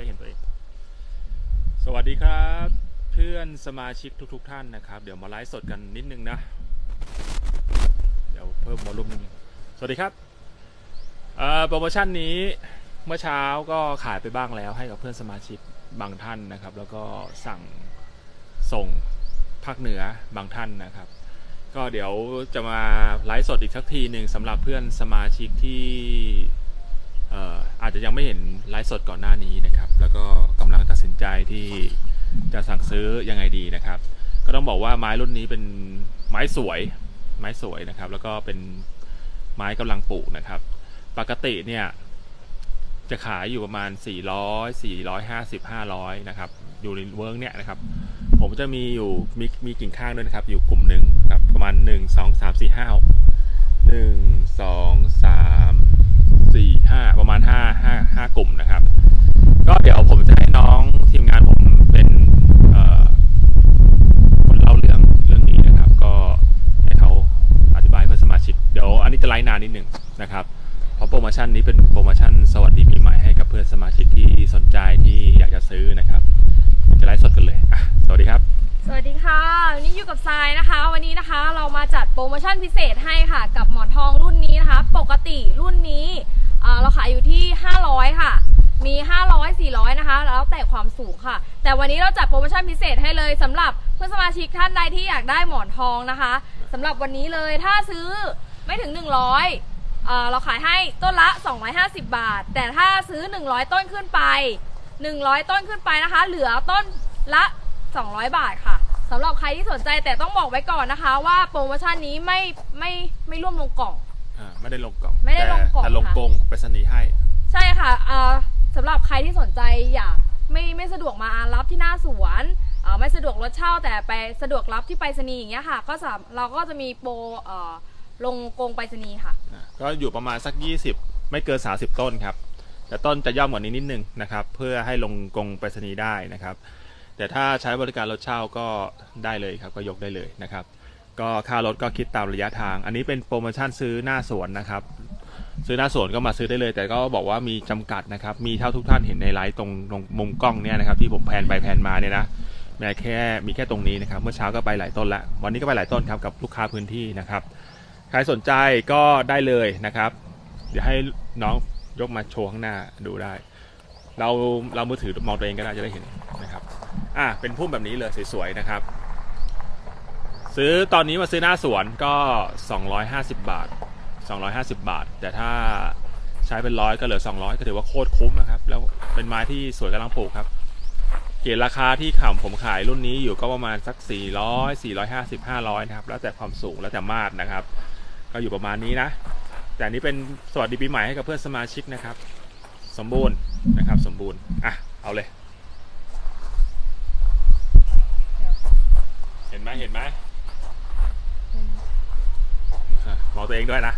ได้เห็นตัวเอง สวัสดีครับ เพื่อนสมาชิกทุก ๆ ท่านนะครับ เดี๋ยวมาไลฟ์สดกันนิดนึงนะ เดี๋ยวเพิ่มวอลลุ่มนิดนึงสวัสดีครับโปรโมชั่นนี้เมื่อเช้าก็ขายไปบ้างแล้วให้กับเพื่อนสมาชิกบางท่านนะครับ แล้วก็สั่งส่งภาคเหนือบางท่านนะครับ ก็เดี๋ยวจะมาไลฟ์สดอีกสักทีหนึ่งสำหรับเพื่อนสมาชิกที่อาจจะยังไม่เห็นไลฟ์สดก่อนหน้านี้นะครับ แล้วก็กำลังตัดสินใจที่จะสั่งซื้อยังไงดีนะครับ ก็ต้องบอกว่าไม้รุ่นนี้เป็นไม้สวย ไม้สวยนะครับ แล้วก็เป็นไม้กำลังปลูกนะครับ ปกติเนี่ย จะขายอยู่ประมาณ 400 450 500 นะครับ อยู่ในเวิร์กเนี่ยนะครับ ผมจะมีอยู่มีมีกิ่งข้างด้วยนะครับ อยู่กลุ่มหนึ่งครับประมาณ 1 2 3 4 5 1 2 3 4 5 ประมาณ 5 5 5 กลุ่มนะครับ ก็เดี๋ยวผมจะให้น้องทีมงานผมเป็นคนเล่าเรื่องเรื่องนี้นะครับ ก็ให้เขาอธิบายเพื่อนสมาชิกเดี๋ยวอันนี้จะไลฟ์นานนิดหนึ่งนะครับ เพราะโปรโมชั่นนี้เป็นโปรโมชั่นสวัสดีปีใหม่ให้กับเพื่อนสมาชิกที่สนใจที่อยากจะซื้อนะครับ จะไลฟ์สดกันเลยอะสวัสดีครับ สวัสดีค่ะวันนี้อยู่กับทรายนะคะ วันนี้นะคะเรามาจัดโปรโมชั่นพิเศษให้ค่ะ กับหมอนทองรุ่นนี้นะคะ ปกติรุ่นนี้เอ่อเราขายอยู่ที่ 500 ค่ะ มี 500 400 นะคะ แล้วแต่ความสูงค่ะ แต่วันนี้เราจัดโปรโมชั่นพิเศษให้เลยสำหรับเพื่อนสมาชิกท่านใดที่อยากได้หมอนทองนะคะสำหรับวันนี้เลยถ้าซื้อไม่ถึง 100เอ่อเราขายให้ต้นละ 250 บาท แต่ถ้าซื้อ 100 ต้นขึ้นไป 100 ต้นขึ้นไปนะคะ เหลือต้นละ 200 บาทค่ะสำหรับใครที่สนใจแต่ต้องบอกไว้ก่อนนะคะ ว่าโปรโมชั่นนี้ไม่ไม่ไม่ร่วมลงกล่อง อ่าไม่ได้ลงกล่องไม่ได้ลงกล่องแต่แต่ลงค่ะกงไปรษณีย์ให้ ใช่ค่ะเอ่อ สำหรับใครที่สนใจอยากไม่ไม่สะดวกมารับที่หน้าสวนเอ่อไม่สะดวกรถเช่าแต่ไปสะดวกรับที่ไปรษณีย์อย่างเงี้ยค่ะ ก็สามเราก็จะมีโปรเอ่อลงกรงไปรษณีย์ค่ะนะก็อยู่ประมาณสัก 20 ไม่เกิน 30 ต้นครับ แต่ต้นจะย่อมกว่านี้นิดนึงนะครับ เพื่อให้ลงกรงไปรษณีย์ได้นะครับ แต่ถ้าใช้บริการรถเช่าก็ได้เลยครับ ก็ยกได้เลยนะครับ ก็ค่ารถก็คิดตามระยะทาง อันนี้เป็นโปรโมชั่นซื้อหน้าสวนนะครับ ซื้อหน้าสวนก็มาซื้อได้เลย แต่ก็บอกว่ามีจำกัดนะครับ มีเท่าทุกท่านเห็นในไลฟ์ตรงตรงมุมกล้องเนี่ยนะครับ ที่ผมแพนไปแพนมาเนี่ยนะมีแค่มีแค่ตรงนี้นะครับ เมื่อเช้าก็ไปหลายต้นล้ววันนี้ก็ไปหลายต้นครับกับลูกค้าพื้นที่นะครับใครสนใจก็ได้เลยนะครับ เดี๋ยวให้น้องยกมาโชว์ข้างหน้าดูได้ เราเรามือถือมองตัวเองก็ได้จะได้เห็นนะครับอะเป็นพุ่มแบบนี้เลยสวยๆนะครับ ซื้อตอนนี้มาซื้อหน้าสวนก็ 250 บาท 250 บาท แต่ถ้าใช้เป็นร้อยก็เหลือ 200 ก็ถือว่าโคตรคุ้มนะครับ แล้วเป็นไม้ที่สวยกำลังปลูกครับ เกรดราคาที่ข่ำผมขายรุ่นนี้อยู่ก็ประมาณสัก 400 450 500 นะครับ แล้วแต่ความสูงแล้วแต่มาตรนะครับ ก็อยู่ประมาณนี้นะ แต่นนี้เป็นสวัสดีปีใหม่ให้กับเพื่อนสมาชิกนะครับ สมบูรณ์นะครับ สมบูรณ์ อะ เอาเลย เห็นไหมเห็นไหม อะมองตัวเองด้วยนะ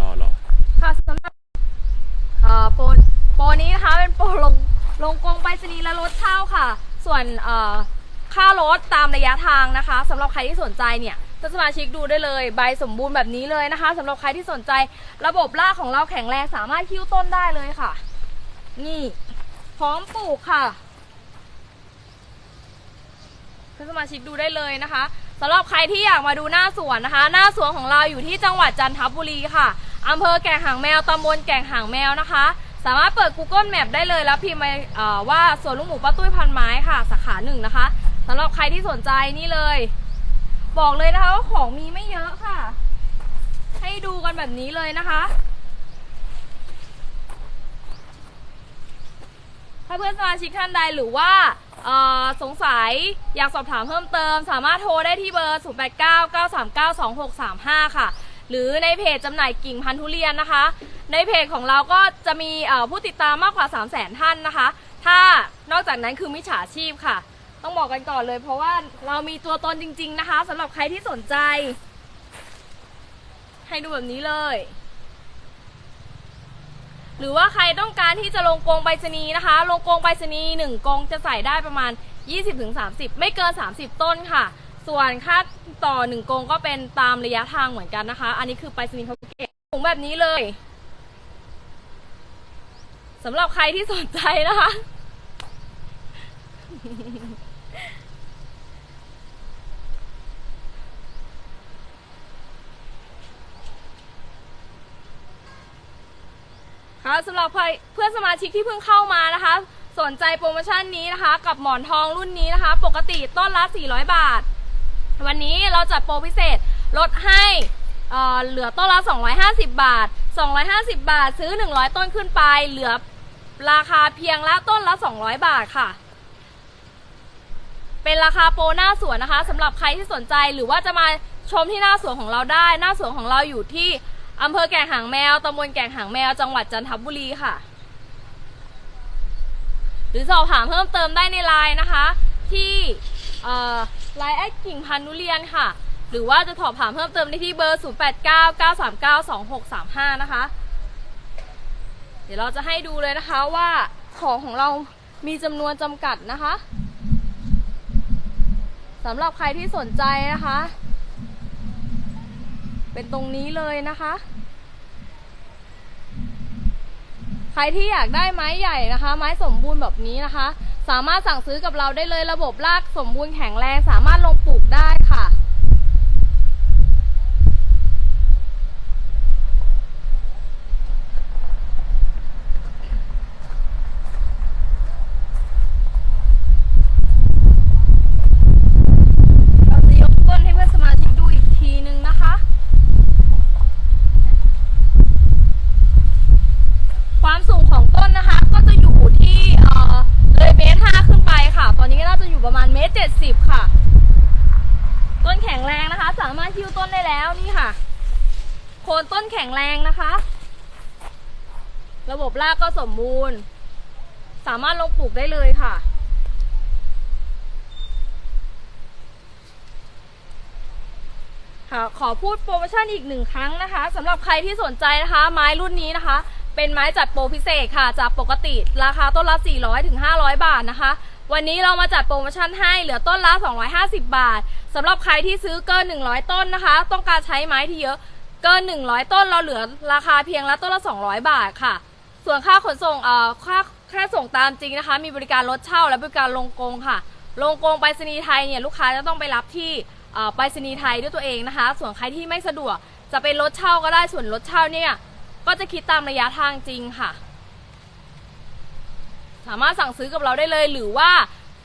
รอรอค่ะสำหรับเอ่อโปรโปรนี้นะคะเป็นโปรลงลงกรงไปรษณีย์และรถเช่าค่ะ ส่วนเอ่อค่ารถตามระยะทางนะคะสำหรับใครที่สนใจเนี่ยท่านสมาชิกดูได้เลยใบสมบูรณ์แบบนี้เลยนะคะสำหรับใครที่สนใจระบบรากของเราแข็งแรงสามารถคิ้วต้นได้เลยค่ะ นี่ พร้อมปลูกค่ะท่านสมาชิกดูได้เลยนะคะสำหรับใครที่อยากมาดูหน้าสวนนะคะ หน้าสวนของเราอยู่ที่จังหวัดจันทบุรีค่ะอำเภอแก่งหางแมวตำบลแก่งหางแมวนะคะ สามารถเปิด Google Map ได้เลยแล้วพิมพ์ไปว่าสวนลุงหมูป้าตุ้ยพันไม้ค่ะ สาขาหนึ่งนะคะสำหรับใครที่สนใจนี่เลย บอกเลยนะคะว่าของมีไม่เยอะค่ะ ให้ดูกันแบบนี้เลยนะคะ ถ้าเพื่อนสมาชิกท่านใดหรือว่าสงสัยอยากสอบถามเพิ่มเติม สามารถโทรได้ที่เบอร์ 0899392635 ค่ะ หรือในเพจจำหน่ายกิ่งพันธุ์ทุเรียนนะคะ ในเพจของเราก็จะมีผู้ติดตามมากกว่า 3 0 0 0 0 0 ท่านนะคะ ถ้านอกจากนั้นคือมิจฉาชีพค่ะ ต้องบอกกันก่อนเลย เพราะว่าเรามีตัวตนจริง ๆ นะคะสำหรับใครที่สนใจ ให้ดูแบบนี้เลย หรือว่าใครต้องการที่จะลงกรงไปรษณีย์นะคะ ลงกรงไปรษณีย์หนึ่งกรงจะใส่ได้ประมาณ 20-30 ไม่เกิน 30 ต้นค่ะ ส่วนค่าต่อหนึ่งกรงก็เป็นตามระยะทางเหมือนกันนะคะ อันนี้คือไปรษณีย์เขาเก็บถุงแบบนี้เลยสำหรับใครที่สนใจนะคะ ค่ะสำหรับเพื่อนสมาชิกที่เพิ่งเข้ามานะคะ สนใจโปรโมชั่นนี้นะคะ กับหมอนทองรุ่นนี้นะคะ ปกติต้นละ 400 บาท วันนี้เราจัดโปรพิเศษลดให้เหลือต้นละ 250 บาท 250 บาท ซื้อ 100 ต้นขึ้นไป เหลือราคาเพียงละต้นละ 200 บาทค่ะ เป็นราคาโปรหน้าสวนนะคะสำหรับใครที่สนใจหรือว่าจะมาชมที่หน้าสวนของเราได้ หน้าสวนของเราอยู่ที่ อำเภอแก่งหางแมวตำบลแก่งหางแมว จังหวัดจันทบุรีค่ะ หรือสอบถามเพิ่มเติมได้ในไลน์นะคะ ที่ไลน์แอดกิ่งพันธุเรียนค่ะ หรือว่าจะสอบถามเพิ่มเติมได้ที่เบอร์ 0899392635 นะคะ เดี๋ยวเราจะให้ดูเลยนะคะว่าของของเรามีจำนวนจำกัดนะคะสำหรับใครที่สนใจนะคะ เป็นตรงนี้เลยนะคะ ใครที่อยากได้ไม้ใหญ่นะคะ ไม้สมบูรณ์แบบนี้นะคะ สามารถสั่งซื้อกับเราได้เลยระบบรากสมบูรณ์แข็งแรง สามารถลงปลูกได้ค่ะ เราจะยกต้นให้เพื่อนสมาชิกดูอีกทีนึงนะคะ ความสูงของต้นนะคะ ก็จะอยู่ที่เอ่อเลยเมตรห้าขึ้นไปค่ะ ตอนนี้ก็น่าจะอยู่ประมาณเมตรเจ็ดสิบค่ะ ต้นแข็งแรง พิ้วต้นได้แล้วนี่ค่ะ โคนต้นแข็งแรงนะคะ ระบบรากก็สมบูรณ์ สามารถลงปลูกได้เลยค่ะค่ะขอพูดโปรโมชั่นอีกหนึ่งครั้งนะคะสำหรับใครที่สนใจนะคะ ไม้รุ่นนี้นะคะ เป็นไม้จัดโปรพิเศษค่ะ จากปกติราคาต้นละ 400ถึง500 บาทนะคะ วันนี้เรามาจัดโปรโมชั่นให้เหลือต้นละ 250 บาทสำหรับใครที่ซื้อเกิน 100 ต้นนะคะ ต้องการใช้ไม้ที่เยอะเกิน 100 ต้นเราเหลือราคาเพียงละต้นละ 200 บาทค่ะ ส่วนค่าขนส่งเอ่อค่าค่าส่งตามจริงนะคะ มีบริการรถเช่าและบริการลงกงค่ะ ลงกงไปรษณีย์ไทยเนี่ยลูกค้าจะต้องไปรับที่ไปรษณีย์ไทยด้วยตัวเองนะคะ ส่วนใครที่ไม่สะดวกจะเป็นรถเช่าก็ได้ส่วนรถเช่าเนี่ยก็จะคิดตามระยะทางจริงค่ะามารถสั่งซื้อกับเราได้เลย หรือว่า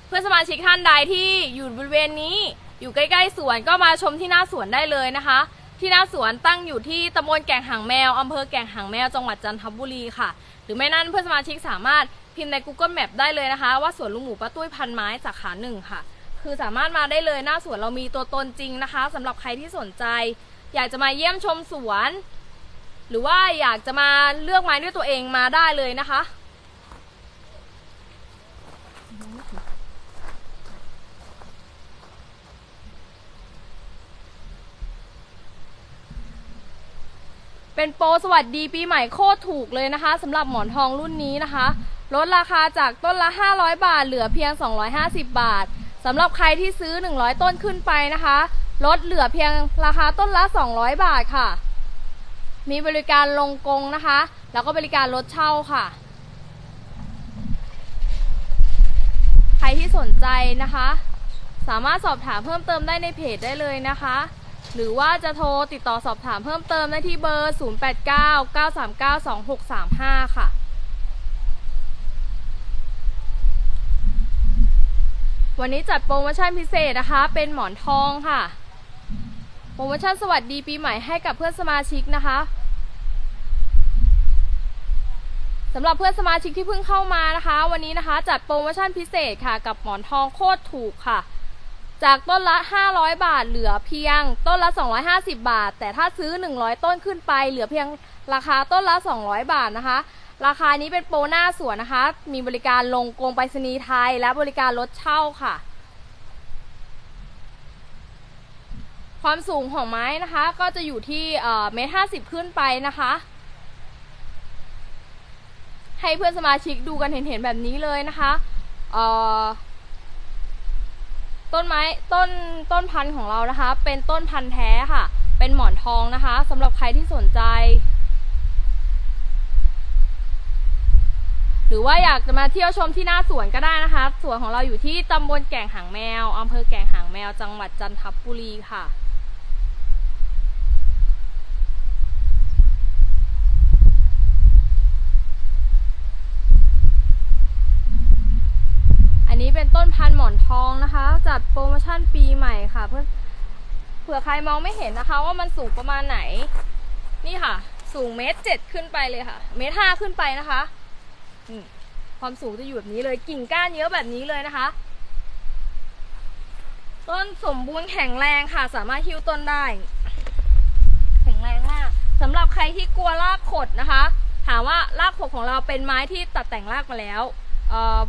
เพื่อนสมาชิกท่านใดที่อยู่บริเวณนี้ อยู่ใกล้ๆสวนก็มาชมที่หน้าสวนได้เลยนะคะ ที่หน้าสวนตั้งอยู่ที่ตำบลแก่งหางแมวอำเภอแก่งหางแมวจังหวัดจันทบุรีค่ะ หรือไม่นั้นเพื่อนสมาชิกสามารถพิมพ์ใน Google Map ได้เลยนะคะ ว่าสวนลุงหมูป้าตุ้ยพันไม้สาขาหนึ่งค่ะ คือสามารถมาได้เลยหน้าสวนเรามีตัวตนจริงนะคะสำหรับใครที่สนใจ อยากจะมาเยี่ยมชมสวน หรือว่าอยากจะมาเลือกไม้ด้วยตัวเองมาได้เลยนะคะ เป็นโปรสวัสดีปีใหม่โคตรถูกเลยนะคะสำหรับหมอนทองรุ่นนี้นะคะ ลดราคาจากต้นละ 500 บาท เหลือเพียง 250 บาทสำหรับใครที่ซื้อ 100 ต้นขึ้นไปนะคะ ลดเหลือเพียงราคาต้นละ 200 บาทค่ะ มีบริการลงกงนะคะ แล้วก็บริการรถเช่าค่ะ ใครที่สนใจนะคะ สามารถสอบถามเพิ่มเติมได้ในเพจได้เลยนะคะ หรือว่าจะโทรติดต่อสอบถามเพิ่มเติมได้ที่เบอร์ 0899392635 ค่ะ วันนี้จัดโปรโมชั่นพิเศษนะคะ เป็นหมอนทองค่ะ โปรโมชั่นสวัสดีปีใหม่ให้กับเพื่อนสมาชิกนะคะสำหรับเพื่อนสมาชิกที่เพิ่งเข้ามานะคะ วันนี้นะคะ จัดโปรโมชั่นพิเศษค่ะ กับหมอนทองโคตรถูกค่ะ จากต้นละ 500 บาทเหลือเพียงต้นละ 250 บาท แต่ถ้าซื้อ 100 ต้นขึ้นไป เหลือเพียงราคาต้นละ 200 บาทนะคะ ราคานี้เป็นโปรหน้าสวนนะคะ มีบริการลงกรงไปรษณีย์ไทย และบริการรถเช่าค่ะ ความสูงของไม้นะคะ ก็จะอยู่ที่เอ่อเมตรห้าสิบขึ้นไปนะคะ ให้เพื่อนสมาชิกดูกันเห็นๆแบบนี้เลยนะคะเอ่อ ต้นไม้ต้นต้นพันธุ์ของเรานะคะ เป็นต้นพันธุ์แท้ค่ะ เป็นหมอนทองนะคะสำหรับใครที่สนใจ หรือว่าอยากจะมาเที่ยวชมที่หน้าสวนก็ได้นะคะ สวนของเราอยู่ที่ตำบลแก่งหางแมวอำเภอแก่งหางแมว จังหวัดจันทบุรีค่ะ นนี้เป็นต้นพันธุ์หมอนทองนะคะ จัดโปรโมชั่นปีใหม่ค่ะ เพื่อเผื่อใครมองไม่เห็นนะคะ ว่ามันสูงประมาณไหน นี่ค่ะ สูงเมตรเจ็ดขึ้นไปเลยค่ะ เมตรห้าขึ้นไปนะคะความสูงจะอยู่แบบนี้เลยกิ่งก้านเยอะแบบนี้เลยนะคะ ต้นสมบูรณ์แข็งแรงค่ะ สามารถหิ้วต้นได้ แข็งแรงมากสำหรับใครที่กลัวรากขดนะคะ ถามว่ารากขดของเราเป็นไม้ที่ตัดแต่งรากมาแล้ว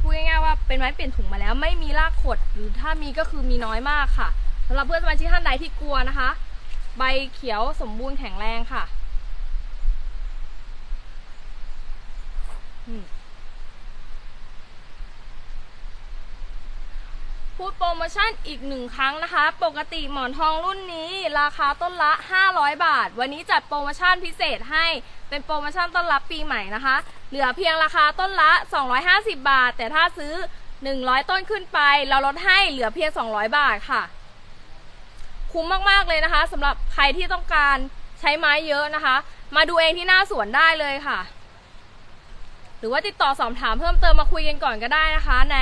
พูดง่ายๆว่าเป็นไม้เปลี่ยนถุงมาแล้ว ไม่มีรากขดหรือถ้ามีก็คือมีน้อยมากค่ะสำหรับเพื่อนสมาชิกท่านใดที่กลัวนะคะ ใบเขียวสมบูรณ์แข็งแรงค่ะพูดโปรโมชั่นอีกหนึ่งครั้งนะคะ ปกติหมอนทองรุ่นนี้ ราคาต้นละ 500 บาท วันนี้จัดโปรโมชั่นพิเศษให้เป็นโปรโมชั่นต้อนรับปีใหม่นะคะ เหลือเพียงราคาต้นละ 250 บาท แต่ถ้าซื้อ 100 ต้นขึ้นไป เราลดให้เหลือเพียง 200 บาทค่ะ คุ้มมากๆเลยนะคะสำหรับใครที่ต้องการใช้ไม้เยอะนะคะ มาดูเองที่หน้าสวนได้เลยค่ะ หรือว่าติดต่อสอบถามเพิ่มเติมมาคุยกันก่อนก็ได้นะคะ ใน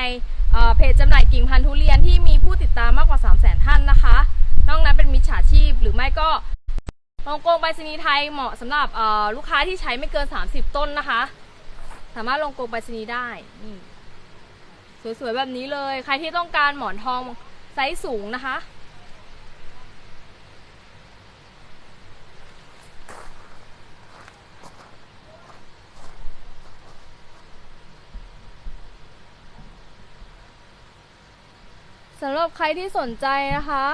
เเพจจำหน่ายกิ่งพันธุ์ทุเรียนที่มีผู้ติดตามมากกว่า 3 0 0 0 0 0ท่านนะคะนอกนั้นเป็นมิจฉาชีพ หรือไม่ก็ลงกงไปรษณีย์ไทยเหมาะสำหรับลูกค้าที่ใช้ไม่เกิน 30 ต้นนะคะ สามารถลงกงไปรษณีย์ได้นี่สวยๆแบบนี้เลย ใครที่ต้องการหมอนทองไซส์สูงนะคะ สำหรับใครที่สนใจนะคะ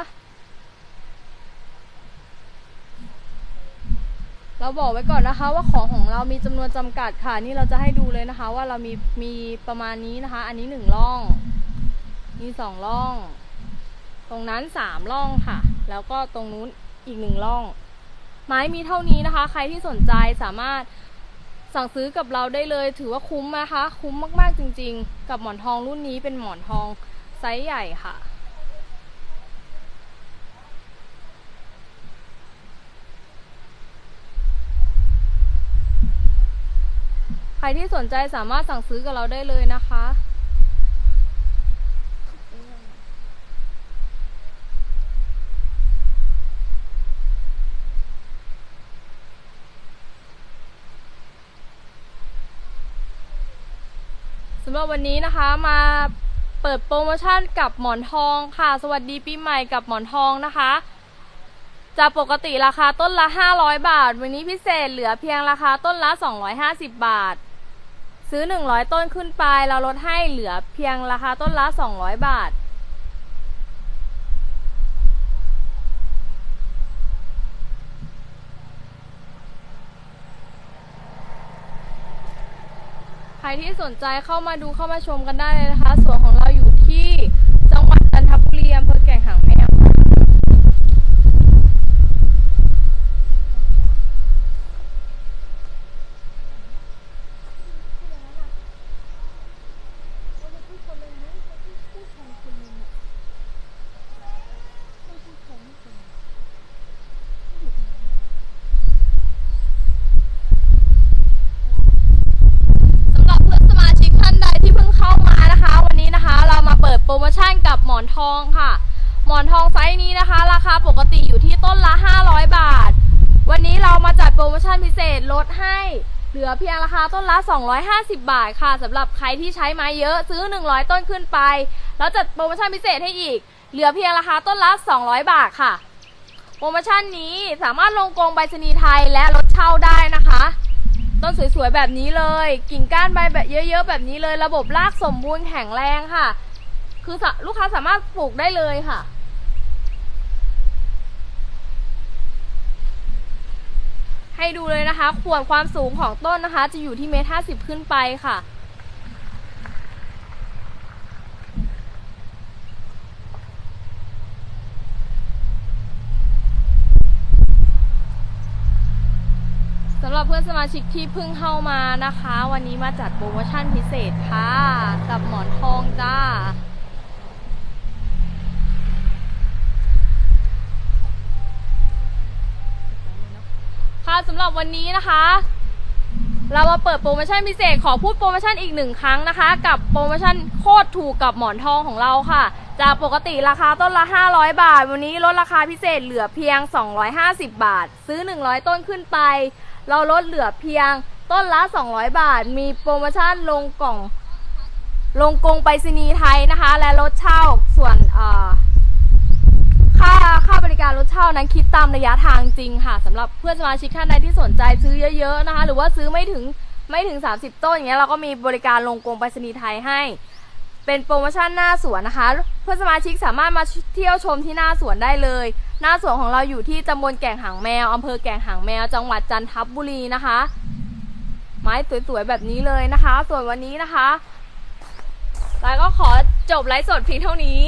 เราบอกไว้ก่อนนะคะ ว่าของของเรามีจำนวนจำกัดค่ะ นี่เราจะให้ดูเลยนะคะ ว่าเรามีมีประมาณนี้นะคะ อันนี้หนึ่งร่อง มีสองร่อง ตรงนั้นสามร่องค่ะ แล้วก็ตรงนู้นอีกหนึ่งร่อง ไม้มีเท่านี้นะคะ ใครที่สนใจสามารถสั่งซื้อกับเราได้เลย ถือว่าคุ้มนะคะ คุ้มมากๆจริง ๆ กับหมอนทองรุ่นนี้เป็นหมอนทองไซส์ใหญ่ค่ะ ครที่สนใจสามารถสั่งซื้อกับเราได้เลยนะคะ สำหรับวันนี้นะคะมาเปิดโปรโมชั่นกับหมอนทองค่ะ สวัสดีปีใหม่กับหมอนทองนะคะ จากปกติราคาต้นละ 500 บาท วันนี้พิเศษเหลือเพียงราคาต้นละ 250 บาท ซื้อ 100 ต้นขึ้นไป เราลดให้เหลือเพียงราคาต้นละ 200 บาท ใครที่สนใจเข้ามาดูเข้ามาชมกันได้เลยนะคะสวนของเราอยู่ที่จังหวัดจันทบุรีอำเภอแก่งหางแมวสำหรับเพื่อนสมาชิกท่านใดที่เพิ่งเข้ามานะคะ วันนี้นะคะเรามาเปิดโปรโมชั่นกับหมอนทองค่ะ หมอนทองไซ ส์นี้นะคะ ราคาปกติอยู่ที่ต้นละ 500 บาท วันนี้เรามาจัดโปรโมชั่นพิเศษลดให้ เหลือเพียงราคาต้นละ 250 บาทค่ะสำหรับใครที่ใช้ไม้เยอะซื้อ 100 ต้นขึ้นไป แล้วจัดโปรโมชั่นพิเศษให้อีก เหลือเพียงราคาต้นละ 200 บาทค่ะ โปรโมชั่นนี้สามารถลงกรงไปรษณีไทยและรถเช่าได้นะคะ ต้นสวยๆแบบนี้เลย กิ่งก้านใบแบบเยอะๆ แบบนี้เลย ระบบรากสมบูรณ์แข็งแรงค่ะ คือลูกค้าสามารถปลูกได้เลยค่ะ ให้ดูเลยนะคะ ขวดความสูงของต้นนะคะ จะอยู่ที่เมตรห้าสิบขึ้นไปค่ะ สำหรับเพื่อนสมาชิกที่เพิ่งเข้ามานะคะ วันนี้มาจัดโปรโมชั่นพิเศษค่ะ กับหมอนทองจ้า ค่ะสำหรับวันนี้นะคะ เรามาเปิดโปรโมชั่นพิเศษขอพูดโปรโมชั่นอีกหนึ่งครั้งนะคะ กับโปรโมชั่นโคตรถูกกับหมอนทองของเราค่ะ จากปกติราคาต้นละ 500 บาท วันนี้ลดราคาพิเศษเหลือเพียง 250 บาท ซื้อ 100 ต้นขึ้นไป เราลดเหลือเพียงต้นละ 200 บาท มีโปรโมชั่นลงกล่องลงกรงไปรษณีย์ไทยนะคะ และรถเช่าส่วนเอ่อ ค่าค่าบริการรถเช่านั้นคิดตามระยะทางจริงค่ะสำหรับเพื่อนสมาชิกท่านใดที่สนใจซื้อเยอะๆนะคะ หรือว่าซื้อไม่ถึงไม่ถึง 30 ต้นอย่างเงี้ยเราก็มีบริการลงกรงไปรษณีย์ไทยให้ เป็นโปรโมชั่นหน้าสวนนะคะ เพื่อนสมาชิกสามารถมาเที่ยวชมที่หน้าสวนได้เลย หน้าสวนของเราอยู่ที่ตำบลแก่งหางแมวอำเภอแก่งหางแมว จังหวัดจันทบุรีนะคะ ไม้สวยๆแบบนี้เลยนะคะ ส่วนวันนี้นะคะแล้วก็ขอจบไลฟ์สดเพียงเท่านี้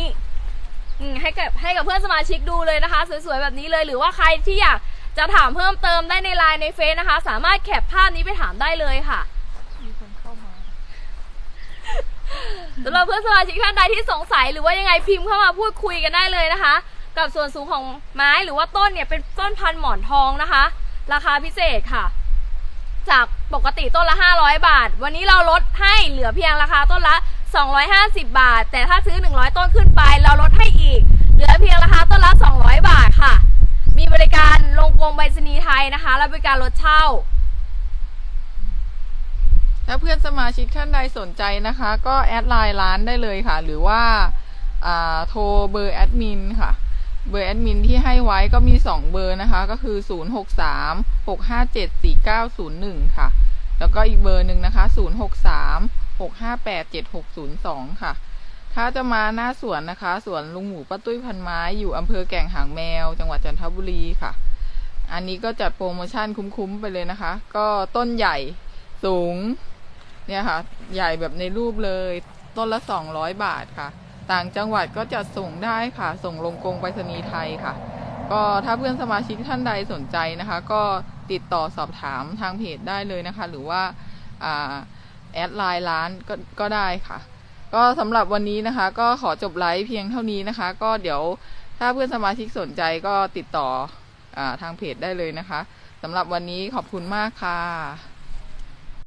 อืมให้กับให้กับเพื่อนสมาชิกดูเลยนะคะ สวยๆแบบนี้เลยหรือว่าใครที่อยากจะถามเพิ่มเติมได้ในไลน์ในเฟซนะคะ สามารถแคปภาพนี้ไปถามได้เลยค่ะมีคนเข้ามาสำหรับเพื่อนสมาชิกท่านใดที่สงสัยหรือว่ายังไงพิมพ์เข้ามาพูดคุยกันได้เลยนะคะ กับส่วนสูงของไม้หรือว่าต้นเนี่ยเป็นต้นพันหมอนทองนะคะ ราคาพิเศษค่ะ จากปกติต้นละ 500 บาท วันนี้เราลดให้เหลือเพียงราคาต้นละ 250 บาท แต่ถ้าซื้อ 100 ต้นขึ้นไป เราลดให้อีก เหลือเพียงราคาต้นละ 200 บาทค่ะ มีบริการลงกรมไปรษณีไทยนะคะ และบริการรถเช่า ถ้าเพื่อนสมาชิกท่านใดสนใจนะคะ ก็แอดไลน์ร้านได้เลยค่ะ หรือว่าอ่าโทรเบอร์แอดมินค่ะ เบอร์แอดมินที่ให้ไว้ก็มี 2 เบอร์นะคะ ก็คือ 063 657 4901 ค่ะ แล้วก็อีกเบอร์หนึ่งนะคะ 063 658 7602 ค่ะ ถ้าจะมาหน้าสวนนะคะ สวนลุงหมูป้าตุ้ยพันไม้อยู่อำเภอแก่งหางแมว จังหวัดจันทบุรีค่ะ อันนี้ก็จัดโปรโมชั่นคุ้มๆไปเลยนะคะ ก็ต้นใหญ่สูง เนี่ยค่ะ ใหญ่แบบในรูปเลย ต้นละ 200 บาทค่ะ ต่างจังหวัดก็จัดส่งได้ค่ะ ส่งลงกรงไปรษณีย์ไทยค่ะ ก็ถ้าเพื่อนสมาชิกท่านใดสนใจนะคะ ก็ติดต่อสอบถามทางเพจได้เลยนะคะ หรือว่าอ่า แอดไลน์ร้านก็ก็ได้ค่ะ ก็สำหรับวันนี้นะคะ ก็ขอจบไลฟ์เพียงเท่านี้นะคะ ก็เดี๋ยวถ้าเพื่อนสมาชิกสนใจก็ติดต่ออทางเพจได้เลยนะคะสำหรับวันนี้ขอบคุณมากค่ะ